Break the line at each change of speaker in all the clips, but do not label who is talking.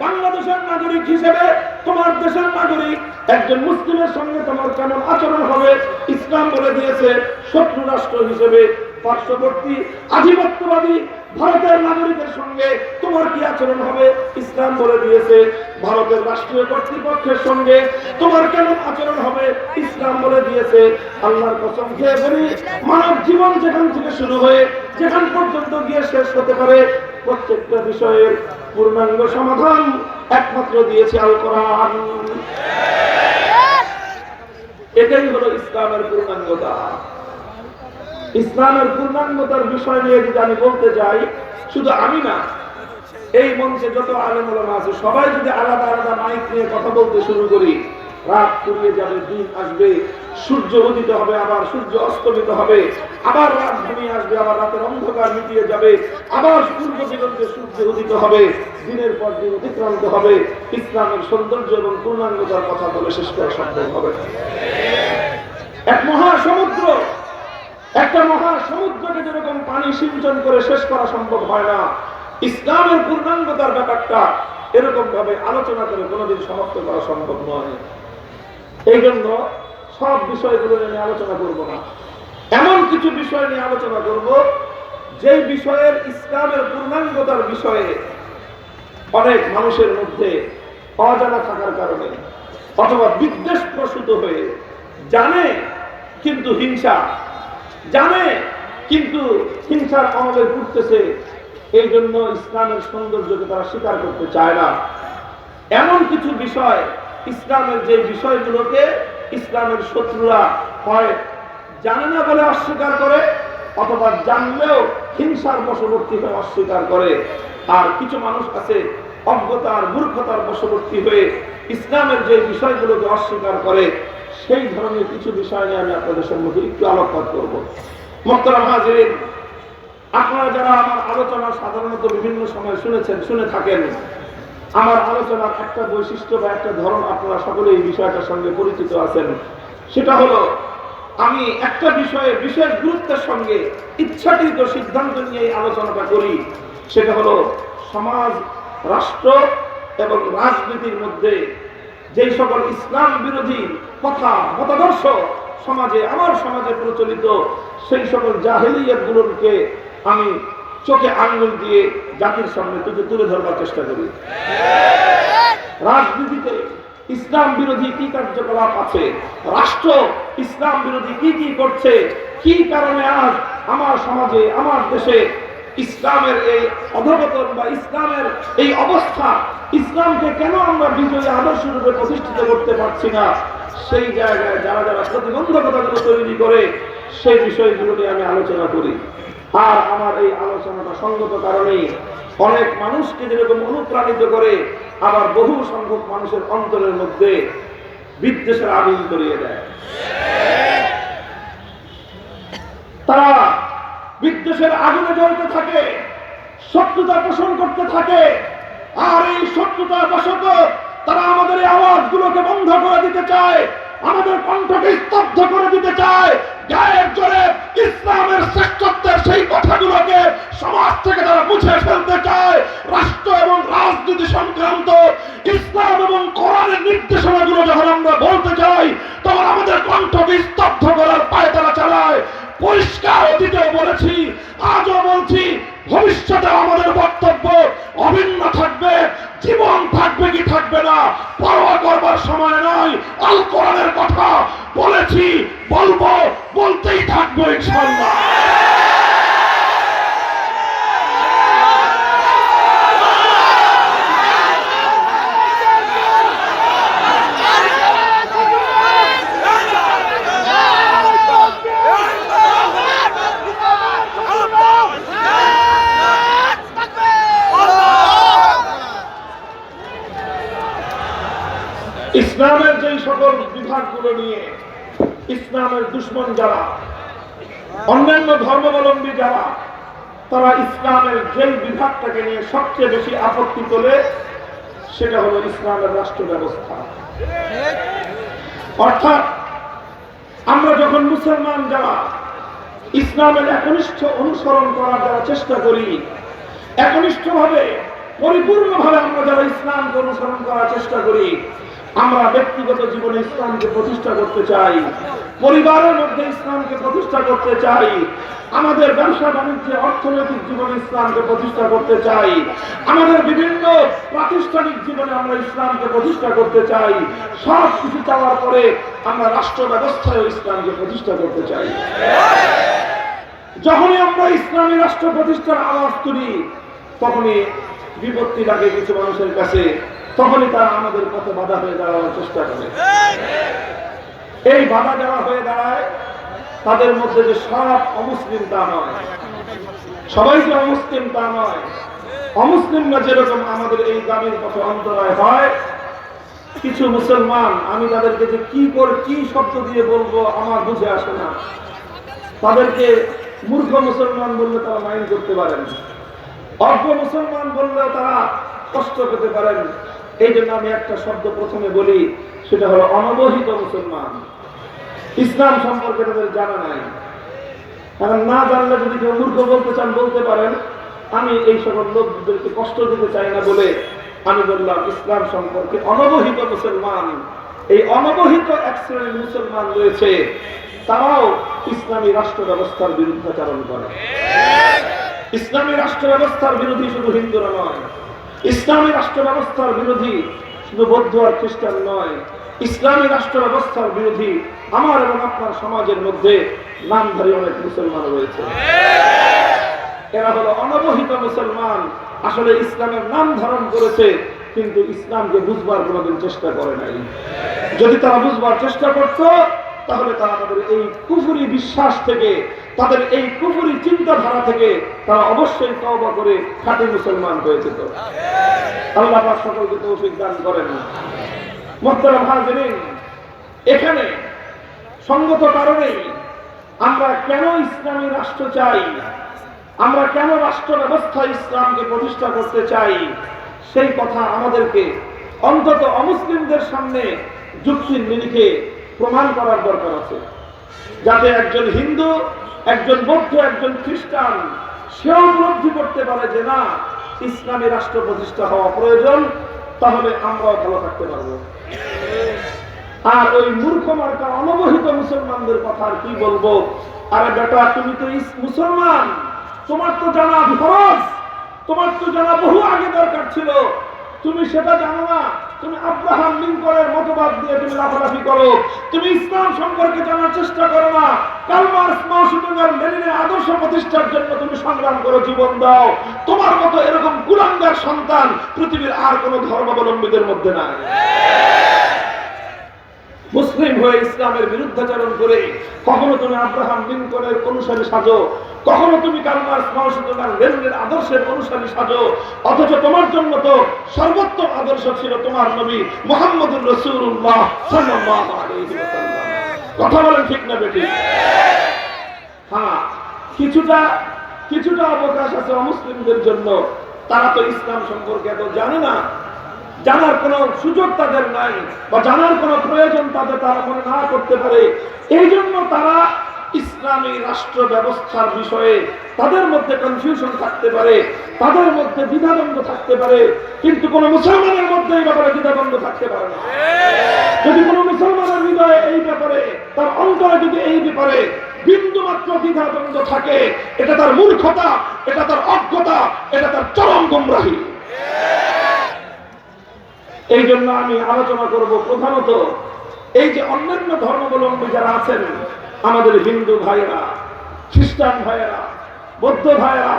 বাংলাদেশের নাগরিক হিসেবে তোমার দেশের নাগরিক একজন মুসলিমের সঙ্গে তোমার কেমন আচরণ হবে, ইসলাম বলে দিয়েছে শত্রু রাষ্ট্র হিসেবে পার্শ্ববর্তী আধিপত্যবাদী ভারতের নাগরিকের সঙ্গে তোমার কি আচরণ হবে, ইসলাম বলে দিয়েছে ভারতের রাষ্ট্রীয় কর্তৃপক্ষের সঙ্গে তোমার কেমন আচরণ হবে, ইসলাম বলে দিয়েছে। আল্লাহর কসম খেয়ে বলি, মানব জীবন যেখান থেকে শুরু হয়ে যেখান পর্যন্ত গিয়ে শেষ হতে পারে প্রত্যেকটা বিষয়ের পূর্ণাঙ্গ সমাধান একমাত্র দিয়েছে আল কোরআন। এটাই হলো ইসলামের পূর্ণাঙ্গতা। ইসলামের পূর্ণাঙ্গতার বিষয় নিয়ে যদি আমি বলতে চাই শুধু আমি না, এই মঞ্চে যত আলেম আছে, সবাই যদি আলাদা আলাদা মাইক নিয়ে কথা বলতে শুরু করি রাত ফুরিয়ে যাবে, দিন আসবে, সূর্য উদিত হবে, আবার সূর্য অস্তমিত হবে, আবার রাত ঘুমিয়ে আসবে, আবার রাতের অন্ধকার মিটিয়ে যাবে, আবার পূর্ব দিগন্তে সূর্য উদিত হবে, দিনের পর দিন অতিক্রান্ত হবে, ইসলামের সৌন্দর্য এবং পূর্ণাঙ্গতার কথা বলে শেষ করা সম্ভব হবে। এক মহাসমুদ্র, একটা মহা সমুদ্রকে যেরকম পানি সিঞ্চন করে শেষ করা সম্ভব হয় না, ইসলামের পূর্ণাঙ্গতার ব্যাপারটা এরকম ভাবে আলোচনা করে কোনোদিন সমাপ্ত করা সম্ভব নয়। এই জন্য সব বিষয়গুলো নিয়ে আলোচনা করব না। এমন কিছু বিষয় নিয়ে আলোচনা করব, যেই বিষয়ের ইসলামের পূর্ণাঙ্গতার বিষয়ে অনেক মানুষের মধ্যে অজানা থাকার কারণে অথবা বিদ্বেষ প্রসূত হয়ে জানে কিন্তু হিংসা, জানে কিন্তু হিংসার আমলে ঘুরতেছে এই জন্য ইসলামের সৌন্দর্যকে তারা স্বীকার করতে চায় না। এমন কিছু বিষয় ইসলামের যে বিষয়গুলোকে ইসলামের শত্রুরা হয়, জানে না বলে অস্বীকার করে, অথবা জানলেও হিংসার বশবর্তী হয়ে অস্বীকার করে। আর কিছু মানুষ আছে, অজ্ঞতার মূর্খতার বশবর্তী হয়ে ইসলামের যে বিষয়গুলোকে অস্বীকার করে, সেই ধরনের কিছু বিষয় নিয়ে আমি আপনাদের সম্মুখে একটু আলোকপাত করব। মোহতারাম আপনারা যারা আমার আলোচনা সাধারণত বিভিন্ন সময় শুনেছেন, শুনে থাকেন আমার আলোচনার একটা বৈশিষ্ট্য বা একটা ধরন আপনারা সকলে এই বিষয়টার সঙ্গে পরিচিত আছেন। সেটা হলো, আমি একটা বিষয়ে বিশেষ গুরুত্বের সঙ্গে ইচ্ছাকৃত সিদ্ধান্ত নিয়ে এই আলোচনাটা করি। সেটা হলো, সমাজ, রাষ্ট্র এবং রাজনীতির মধ্যে যেই সকল ইসলাম বিরোধী কথা, মতাদর্শ সমাজে, আমার সমাজে প্রচলিত, সেই সকল জাহেলিয়াত গুলোকে আমি চোখে আঙ্গুল দিয়ে জাতির সামনে তুলে তুলে ধরবার চেষ্টা করি। রাজনীতিতে ইসলাম বিরোধী কি কার্যকলাপ আছে? রাষ্ট্র ইসলাম বিরোধী কি কি করছে? কি কারণে আজ আমার সমাজে, আমার দেশে ইসলামের এই অধপতন বা ইসলামের এই অবস্থা, ইসলামকে কেন আমরা বিজয়ী আদর্শ রূপে প্রতিষ্ঠিত করতে পারছি না? সেই জায়গায় যারা যারা প্রতিবন্ধকতাগুলো তৈরি করে, সেই বিষয়গুলো নিয়ে আমি আলোচনা করি। আর আমার এই আলোচনাটা সঙ্গত কারণে অনেক মানুষকে যেরকম অনুপ্রাণিত করে, আবার বহু সংখ্যক মানুষের অন্তরের মধ্যে বিদ্বেষের আগুন করিয়ে দেয়। তারা বিদ্বেষের আগুনে জ্বলতে থাকে, শত্রুতা পোষণ করতে থাকে, আর এই শত্রুতা বশত তারা আমাদের এই আওয়াজগুলোকে বন্ধ করে দিতে চায়, আমাদের কণ্ঠকে স্তব্ধ করে দিতে চায় গায়ের জোরে ইসলামের শ্রেষ্ঠত্বের সেই কথাগুলোকে সমাজ থেকে তারা মুছে ফেলতে চায়। রাষ্ট্র এবং রাজনীতি সংক্রান্ত ইসলাম এবং কোরআনের নির্দেশনাগুলো যখন আমরা বলতে চাই, তখন আমাদের কণ্ঠকে স্তব্ধ করার পায়ে তারা চালায়। পরিষ্কার অতীতেও বলেছি, আজও বলছি, ভবিষ্যতে আমাদের বক্তব্য অভিন্ন থাকবে, জীবন থাকবে কি থাকবে না পরোয়া করবার সময় নয় আল কোরআনের কথা বলেছি বলব বলতেই থাকব ইনশাল্লাহ ইসলামের যে সকল বিভাগগুলো নিয়ে ইসলামের দুশ্মন যারা, অন্যান্য ধর্মাবলম্বী যারা, তারা ইসলামের যে বিভাগটাকে নিয়ে সবচেয়ে বেশি আপত্তি তোলে, সেটা হলো ইসলামের রাষ্ট্র ব্যবস্থা। অর্থাৎ আমরা যখন মুসলমান যারা, ইসলামের একনিষ্ঠ অনুসরণ করার যারা চেষ্টা করি, একনিষ্ঠভাবে, পরিপূর্ণভাবে আমরা যারা ইসলামকে অনুসরণ করার চেষ্টা করি আমরা ব্যক্তিগত জীবনে ইসলামকে প্রতিষ্ঠা করতে চাই, পরিবারের মধ্যে ইসলামকে প্রতিষ্ঠা করতে চাই, আমাদের ব্যবসা বাণিজ্যে, অর্থনৈতিক জীবনে ইসলামকে প্রতিষ্ঠা করতে চাই, আমাদের বিভিন্ন প্রাতিষ্ঠানিক জীবনে আমরা ইসলামকে প্রতিষ্ঠা করতে চাই, সব কিছু চাওয়ার পরে আমরা রাষ্ট্র ব্যবস্থায় ইসলামকে প্রতিষ্ঠা করতে চাই। যখনই আমরা ইসলামী রাষ্ট্র প্রতিষ্ঠার আওয়াজ তুলি, তখনই বিপত্তি লাগে কিছু মানুষের কাছে তখনই তারা আমাদের পথে বাধা হয়ে দাঁড়ানোর চেষ্টা করে। এই বাধা যারা হয়ে দাঁড়ায়, তাদের মধ্যে যে সব অমুসলিম তা নয়, সবাই যে অমুসলিম তা নয়, অমুসলিমরা যেরকম আমাদের এই গ্রামের পথে অন্তরায় হয়, কিছু মুসলমান, আমি তাদেরকে যে কি করে, কি শব্দ দিয়ে বলব আমার বুঝে আসে না। তাদেরকে মূর্খ মুসলমান বললে তারা মাইন্ড করতে পারেন, অজ্ঞ মুসলমান বললেও তারা কষ্ট পেতে পারেন। এই জন্য আমি একটা শব্দ প্রথমে বলি, সেটা হলো অনবহিত মুসলমান। ইসলাম সম্পর্কে তাদের জানা নাই। কারণ না জানলে যদি কেউ মূর্খ বলতে চান, বলতে পারেন, আমি এই সকল লোকদেরকে কষ্ট দিতে চাই না বলে আমি বললাম, ইসলাম সম্পর্কে অনবহিত মুসলমান। এই অনবহিত এক শ্রেণির মুসলমান রয়েছে। তারাও ইসলামী রাষ্ট্র ব্যবস্থার বিরুদ্ধাচারণ করে। ইসলামী রাষ্ট্র ব্যবস্থার বিরোধী শুধু হিন্দুরা নয় ইসলামী রাষ্ট্র ব্যবস্থার বিরোধী শুধু বৌদ্ধ আর খ্রিস্টান নয়, ইসলামী রাষ্ট্র ব্যবস্থার বিরোধী আমার এবং আপনার সমাজের মধ্যে নামধারী অনেক মুসলমান রয়েছে। এরা হলো অনবহিত মুসলমান। আসলে ইসলামের নাম ধারণ করেছে, কিন্তু ইসলামকে বুঝবার কোনোদিন চেষ্টা করে নাই। যদি তারা বুঝবার চেষ্টা করত তাহলে তারা তাদের এই কুফুরি বিশ্বাস থেকে, তাদের এই কুফুরি চিন্তাধারা থেকে তারা অবশ্যই তওবা করে খাঁটি মুসলমান হয়ে যেত। আল্লাহ সকলকে তৌফিক দান করেন। মোহতারাম হাজিরিন, এখানে সঙ্গত কারণেই আমরা কেন ইসলামী রাষ্ট্র চাই? আমরা কেন রাষ্ট্র ব্যবস্থা ইসলামকে প্রতিষ্ঠা করতে চাই? সেই কথা আমাদেরকে অন্তত অমুসলিমদের সামনে যুক্তির নিরিখে প্রমাণ করার দরকার আছে। যাতে একজন হিন্দু, একজন বৌদ্ধ, একজন খ্রিস্টান, সেও উপলব্ধি করতে পারে যে না, ইসলামী রাষ্ট্র প্রতিষ্ঠা হওয়া প্রয়োজন, তাহলে আমরাও ভালো থাকতে পারব। আর ওই মূর্খ মার্কা অনবহিত মুসলমানদের কথা আর কি বলব? আরে বেটা, তুমি তো মুসলমান। তোমার তো জানা ফরজ। তোমার তো জানা বহু আগে দরকার ছিল। তুমি সেটা জানো না। তুমি আব্রাহাম লিঙ্কনের মতবাদ দিয়ে তুমি লাফালাফি করো। তুমি ইসলাম সম্পর্কে জানার চেষ্টা করো না। কালমার্স মাসুদুল্লাহ লেনিনের আদর্শ প্রতিষ্ঠার জন্য তুমি সংগ্রাম করো, জীবন দাও। তোমার মতো এরকম কুলাঙ্গার সন্তান পৃথিবীর আর কোনো ধর্মাবলম্বীদের মধ্যে নাই। মুসলিম হয়ে ইসলামের বিরুদ্ধাচরণ করে কখনো তুমি আব্রাহাম লিঙ্কনের অনুসারী সাজো, কখনো তুমি কালমার্স লেনিনের আদর্শের অনুসারী সাজো, অথচ তোমার জন্য তো সর্বোত্তম আদর্শ ছিল তোমার নবী মোহাম্মদুর রসুল্লাহ কথা বলেন ঠিক না বেটি হ্যাঁ কিছুটা কিছুটা অবকাশ আছে অমুসলিমদের জন্য। তারা তো ইসলাম সম্পর্কে এত জানে না। জানার কোনো সুযোগ তাদের নাই বা জানার কোনো প্রয়োজন তাদের তারা মনে না করতে পারে। এই জন্য তারা ইসলামী রাষ্ট্র ব্যবস্থার বিষয়ে তাদের মধ্যে কনফিউশন থাকতে পারে, তাদের মধ্যে দ্বিধাদ্বন্দ্ব থাকতে পারে। কিন্তু কোন মুসলমানের মধ্যে এই ব্যাপারে দ্বিধাদ্বন্দ্ব থাকতে পারে না। যদি কোন মুসলমানের হৃদয়ে এই ব্যাপারে, তার অন্তরে যদি এই ব্যাপারে বিন্দু মাত্র দ্বিধাদ্বন্দ্ব থাকে, এটা তার মূর্খতা, এটা তার অজ্ঞতা, এটা তার চরম গুমরাহী। এই জন্য আমি আলোচনা করব প্রধানত এই যে অন্যান্য ধর্মাবলম্বী যারা আছেন, আমাদের হিন্দু ভাইয়েরা, খ্রিস্টান ভাইয়েরা, বৌদ্ধ ভাইয়েরা,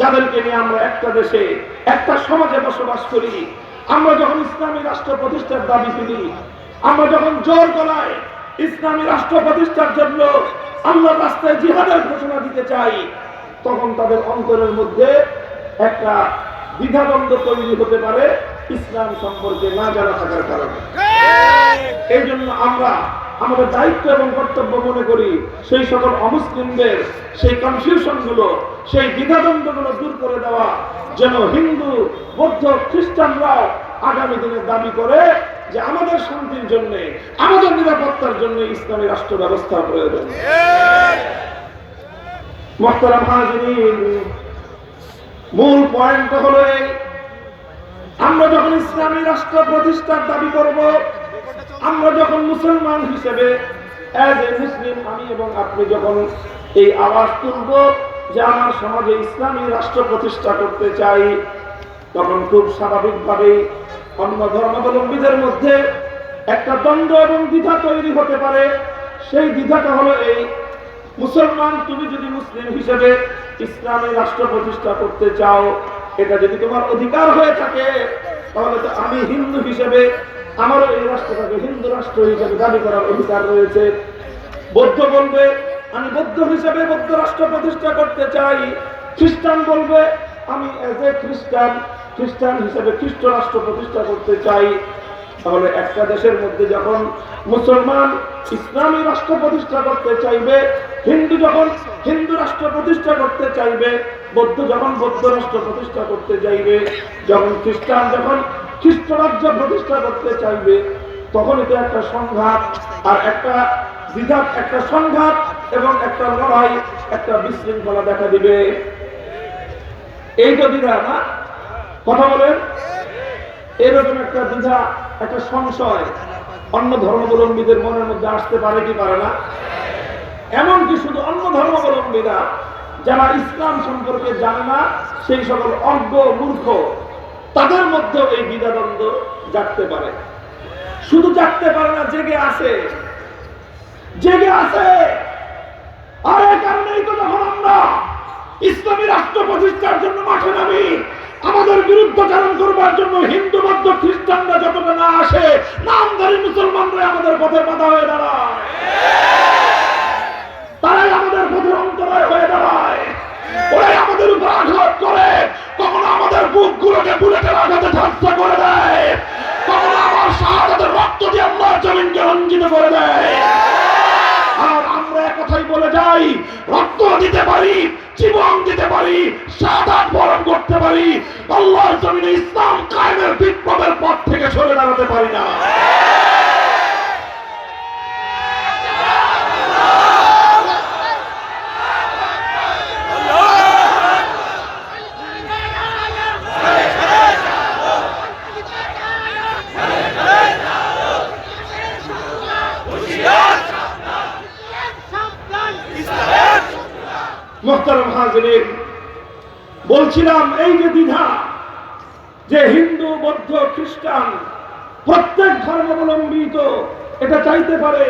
যাদেরকে নিয়ে আমরা একটা দেশে, একটা সমাজে বসবাস করি, আমরা যখন ইসলামী রাষ্ট্র প্রতিষ্ঠার দাবি তুলি, আমরা যখন জোর গলায় ইসলামী রাষ্ট্র প্রতিষ্ঠার জন্য আল্লাহর রাস্তায় জিহাদের ঘোষণা দিতে চাই, তখন তাদের অন্তরের মধ্যে একটা দ্বিধাদ্বন্দ্ব তৈরি হতে পারে। ইসলাম সম্পর্কে না জানা থাকার কারণে। এই জন্য আমরা আমাদের দায়িত্ব এবং কর্তব্য মনে করি সেই সকল অমুসলিমদের সেই কনফিউশনগুলো সেই দ্বিধাদ্বন্দ্বগুলো দূর করে দেওয়া যেন হিন্দু বৌদ্ধ খ্রিস্টানরাও আগামী দিনে দাবি করে যে আমাদের শান্তির জন্য আমাদের নিরাপত্তার জন্য ইসলামী রাষ্ট্র ব্যবস্থার প্রয়োজন। মোহতারাম মূল পয়েন্ট হলো এই আমরা যখন ইসলামী রাষ্ট্র প্রতিষ্ঠার দাবি করব, আমরা যখন মুসলমান হিসেবে অ্যাজ এ মুসলিম আমি এবং আপনি যখন এই আওয়াজ তুলব যে আমার সমাজে ইসলামী রাষ্ট্র প্রতিষ্ঠা করতে চাই, তখন খুব স্বাভাবিকভাবেই অন্য ধর্মাবলম্বীদের মধ্যে একটা দ্বন্দ্ব এবং দ্বিধা তৈরি হতে পারে। সেই দ্বিধাটা হলো এই, মুসলমান, তুমি যদি মুসলিম হিসেবে ইসলামী রাষ্ট্র প্রতিষ্ঠা করতে চাও, এটা যদি তোমার অধিকার হয়ে থাকে তাহলে তো আমি হিন্দু হিসেবে, আমারও এই রাষ্ট্রটাকে হিন্দু রাষ্ট্র হিসেবে দাবি করার অধিকার রয়েছে। বৌদ্ধ বলবে, আমি বৌদ্ধ হিসেবে বৌদ্ধ রাষ্ট্র প্রতিষ্ঠা করতে চাই। খ্রিস্টান বলবে, আমি এজ এ খ্রিস্টান খ্রিস্টান হিসেবে খ্রিস্ট রাষ্ট্র প্রতিষ্ঠা করতে চাই। তাহলে একটা দেশের মধ্যে যখন মুসলমান ইসলামী রাষ্ট্র প্রতিষ্ঠা করতে চাইবে, হিন্দু যখন হিন্দু রাষ্ট্র প্রতিষ্ঠা করতে চাইবে বৌদ্ধ, যখন বৌদ্ধ রাষ্ট্র প্রতিষ্ঠা করতে চাইবে যখন খ্রিস্টান, যখন খ্রিস্ট রাজ্য প্রতিষ্ঠা করতে চাইবে, তখন এটা একটা সংঘাত, আর একটা বিঘাত, একটা সংঘাত এবং একটা লড়াই, একটা বিশৃঙ্খলা দেখা দিবে। এই তো দ্বিধা, না? কথা বলেন? এরকম একটা দ্বিধা, একটা সংশয় অন্য ধর্মাবলম্বীদের মনের মধ্যে আসতে পারে কি পারে না? এমনকি শুধু অন্য ধর্মাবলম্বীরা যারা ইসলাম সম্পর্কে জানে না, সেই সকল অজ্ঞ মূর্খ, তাদের মধ্যেও এই দ্বিধাদ্বন্দ্ব জাগতে পারে। শুধু জাগতে পারে না, জেগে আছে। জেগে আছে। আর কারণেই তো যখন আমরা ইসলামী রাষ্ট্র প্রতিষ্ঠার জন্য মাঠে নামি, আমাদের বিরুদ্ধাচারণ করবার জন্য হিন্দু মধ্য খ্রিস্টানরা যতটা না আসে, নামধারী মুসলমানরা আমাদের পথে বাধা হয়ে দাঁড়ায়। তারাই আমাদের পথের অন্তরায় হয়ে দাঁড়ায়। উপর আঘাত করে, কখনো আমাদের বুকগুলোকে বুলেটের আঘাতে ঠাসা করে দেয়, কখনো আমার শাহাদাতের রক্ত দিয়ে আল্লাহর জমিনকে রঞ্জিত করে দেয়। আর আমরা কথাই বলে যাই, রক্ত দিতে পারি, জীবন দিতে পারি সাদাত বরণ করতে পারি, আল্লাহর জমিনে ইসলাম কায়েমের বিপ্লবের পথ থেকে সরে দাঁড়াতে পারি না। মোহতারম হাজরিন, বলছিলাম, এই যে দ্বিধা যে হিন্দু, বৌদ্ধ, খ্রিস্টান প্রত্যেক ধর্মাবলম্বী তো এটা চাইতে পারে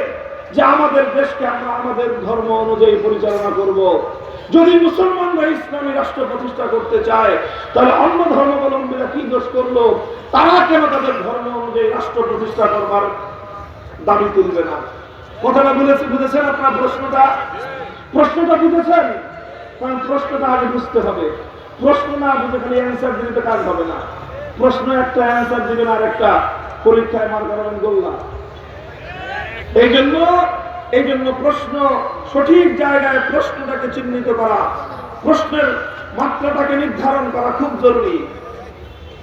যে আমাদের দেশকে আমরা আমাদের ধর্ম অনুযায়ী পরিচালনা করব। যদি মুসলমানরা ইসলামী রাষ্ট্র প্রতিষ্ঠা করতে চায়, তাহলে অন্য ধর্মাবলম্বীরা কি দোষ করল? তারা কেন তাদের ধর্ম অনুযায়ী রাষ্ট্র প্রতিষ্ঠা করবার দাবি তুলবে না? কথাটা বুঝেছে বুঝেছেন আপনার প্রশ্নটা? প্রশ্নটা বুঝেছেন? কারণ প্রশ্নটা আগে বুঝতে হবে। প্রশ্ন না বুঝে খালি অ্যান্সার দিলে কাজ হবে না। প্রশ্ন একটা অ্যান্সার দিবেন আর একটা। পরীক্ষায় মার করাবেন গোল্লা। এই জন্য এই জন্য প্রশ্ন, সঠিক জায়গায় প্রশ্নটাকে চিহ্নিত করা, প্রশ্নের মাত্রাটাকে নির্ধারণ করা খুব জরুরি।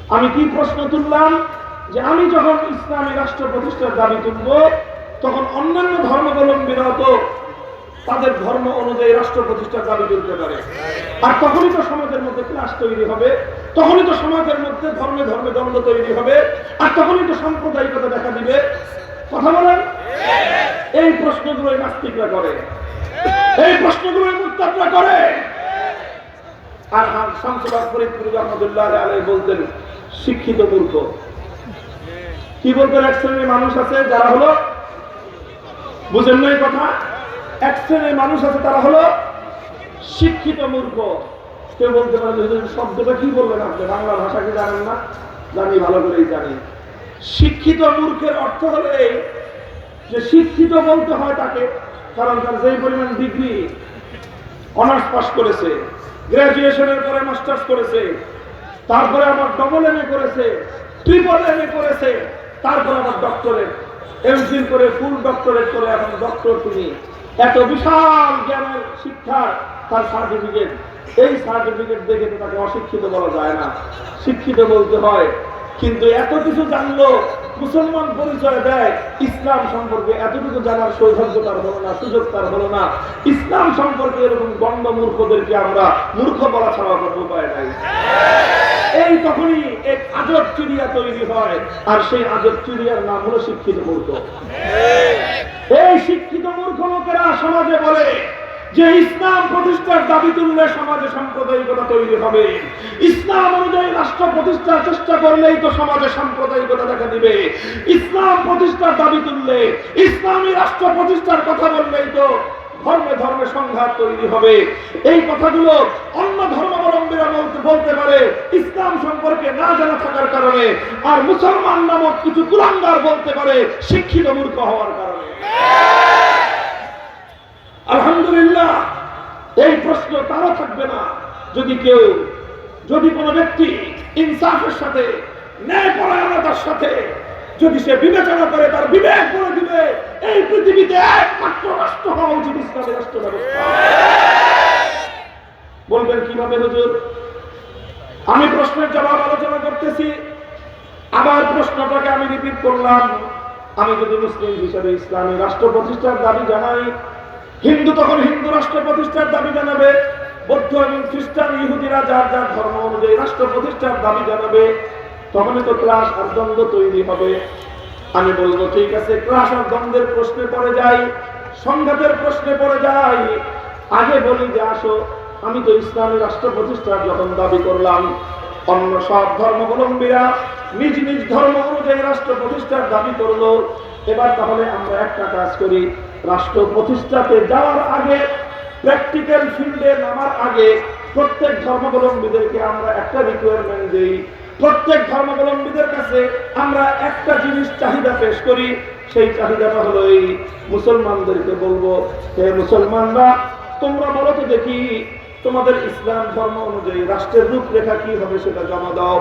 আমি কি প্রশ্ন তুললাম? যে আমি যখন ইসলামী রাষ্ট্র প্রতিষ্ঠার দাবি তুলব, তখন অন্যান্য ধর্মাবলম্বীরাও তো তাদের ধর্ম অনুযায়ী রাষ্ট্র প্রতিষ্ঠার দাবি করতে পারে। আর তখনই তো সমাজের মধ্যে ক্লাস তৈরি হবে, তখনই তো সমাজের মধ্যে ধর্মে ধর্মে দ্বন্দ্ব তৈরি হবে, আর তখনই তো সাম্প্রদায়িকতা দেখা দিবে। কথা বলেন? এই প্রশ্নগুলোই নাস্তিকরা করে। এই প্রশ্নগুলোই মুক্তাবরা করে। আর শামসুল্লাহ ফরিদপুর রহমতুল্লাহ আলাই বলতেন, শিক্ষিত মূর্খ। কি বলতেন? এক শ্রেণির মানুষ আছে, যারা হলো, বুঝেন না কথা? এক শ্রেণির মানুষ আছে, তারা হলো শিক্ষিত মূর্খ। কেউ বলতে পারে শব্দটা কি বললেন আপনি? বাংলা ভাষা কি জানেন না? জানি, ভালো করেই জানি। শিক্ষিত মূর্খের অর্থ হলো এই যে শিক্ষিত বলতে হয় তাকে, কারণ তার যেই পরিমাণ ডিগ্রি অনার্স পাস করেছে গ্রাজুয়েশনের পরে মাস্টার্স করেছে, তারপরে আবার ডবল এম এ করেছে ট্রিপল এম এ করেছে, তারপরে আবার ডক্টরেট এমফিল করে ফুল ডক্টরেট করে এখন ডক্টর তিনি এত বিশাল জ্ঞানের শিক্ষার তার সার্টিফিকেট এই সার্টিফিকেট দেখে তো তাকে অশিক্ষিত বলা যায় না। শিক্ষিত বলতে হয়, কিন্তু এত কিছু জানলো মুসলমান পরিচয় দেয়, ইসলাম সম্পর্কে এতটুকু জানার সৌভাগ্য তার হলো না, সুযোগ তার হলো না। ইসলাম সম্পর্কে এরকম গণ্ড মূর্খদেরকে আমরা মূর্খ বলা ছাড়া কোনো উপায় নাই। এই তখনই এক আজব চিড়িয়া তৈরি হয়, আর সেই আজব চিড়িয়ার নাম হলো শিক্ষিত মূর্খ। এই শিক্ষিত মূর্খ লোকেরা সমাজে বলে যে ইসলাম প্রতিষ্ঠার দাবি তুললে সমাজে সাম্প্রদায়িকতা তৈরি হবে। ইসলাম অনুযায়ী রাষ্ট্র প্রতিষ্ঠার চেষ্টা করলেই তো সমাজে সাম্প্রদায়িকতা দেখা দিবে। ইসলাম প্রতিষ্ঠার দাবি তুললে, ইসলামী রাষ্ট্র প্রতিষ্ঠার কথা বললেই তো ধর্মে ধর্মে সংঘাত তৈরি হবে। এই কথাগুলো অন্য ধর্মাবলম্বীরা বলতে পারে, ইসলাম সম্পর্কে না জানা থাকার কারণে, আর মুসলমান নামক কিছু কুলাঙ্গার বলতে পারে, শিক্ষিত মূর্খ হওয়ার কারণে। আলহামদুলিল্লাহ, এই প্রশ্ন তারও থাকবে না। যদি কেউ, যদি কোনো ব্যক্তি ইনসাফের সাথে ন্যায় পরায়ণতার সাথে, যদি সে বিবেচনা করে তার বিবেক বলে দিবে, এই পৃথিবীতে একমাত্র রাষ্ট্র হওয়া উচিত ইসলামের রাষ্ট্র ব্যবস্থা বলবেন কীভাবে, হুজুর? আমি প্রশ্নের জবাব আলোচনা করতেছি। আবার প্রশ্নটাকে আমি রিপিট করলাম। আমি যদি মুসলিম হিসেবে ইসলামী রাষ্ট্র প্রতিষ্ঠার দাবি জানাই হিন্দু তখন হিন্দু রাষ্ট্র প্রতিষ্ঠার দাবি জানাবে, বৌদ্ধ এবং খ্রিস্টান ইহুদিরা যার যার ধর্ম অনুযায়ী রাষ্ট্র প্রতিষ্ঠার দাবি জানাবে, তখনই তো ক্লাস আর দ্বন্দ্ব তৈরি হবে। আমি বলব, ঠিক আছে, ক্লাস আর দ্বন্দ্বের প্রশ্নে পড়ে যাই, সংঘাতের প্রশ্নে পড়ে যাই। আগে বলি যে আসো, আমি তো ইসলামী রাষ্ট্র প্রতিষ্ঠার যখন দাবি করলাম, অন্য সব ধর্মাবলম্বীরা নিজ নিজ ধর্ম অনুযায়ী রাষ্ট্র প্রতিষ্ঠার দাবি করল। এবার তাহলে আমরা একটা কাজ করি। রাষ্ট্র প্রতিষ্ঠাতে যাওয়ার আগে প্র্যাকটিক্যাল ফিল্ডে নামার আগে প্রত্যেক ধর্মাবলম্বীদেরকে আমরা একটা রিকোয়ারমেন্ট দিই। প্রত্যেক ধর্মাবলম্বীদের কাছে আমরা একটা জিনিস চাহিদা পেশ করি, সেই চাহিদাটা হলো এই মুসলমানদেরকে বলব, হে মুসলমানরা, তোমরা বলো তো দেখি তোমাদের ইসলাম ধর্ম অনুযায়ী রাষ্ট্রের রূপরেখা কি হবে সেটা জমা দাও।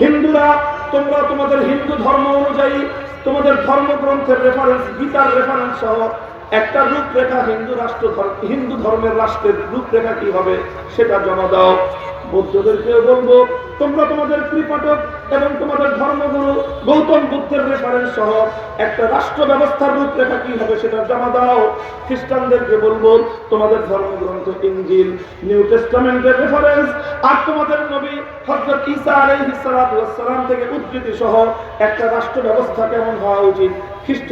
হিন্দুরা, তোমরা তোমাদের হিন্দু ধর্ম অনুযায়ী তোমাদের ধর্মগ্রন্থের রেফারেন্স গীতার রেফারেন্স সহ একটা রূপরেখা হিন্দু রাষ্ট্র হিন্দু ধর্মের রাষ্ট্রের রূপরেখা কি হবে সেটা জমা দাও। বৌদ্ধদেরকেও বলব, তোমরা তোমাদের ত্রিপাঠক এবং তোমাদের ধর্মগুরু গৌতম বুদ্ধের রেফারেন্স সহ একটা রাষ্ট্র ব্যবস্থার রূপরেখা কি হবে সেটা জমা দাও। খ্রিস্টানদেরকে বলব, তোমাদের ধর্মগ্রন্থ ইঞ্জিল নিউ টেস্টামেন্টের রেফারেন্স আর তোমাদের নবী হযরত ঈসা আলাইহিস থেকে উদ্ধৃতি সহ একটা রাষ্ট্র ব্যবস্থা কেমন হওয়া উচিত? খ্রিস্ট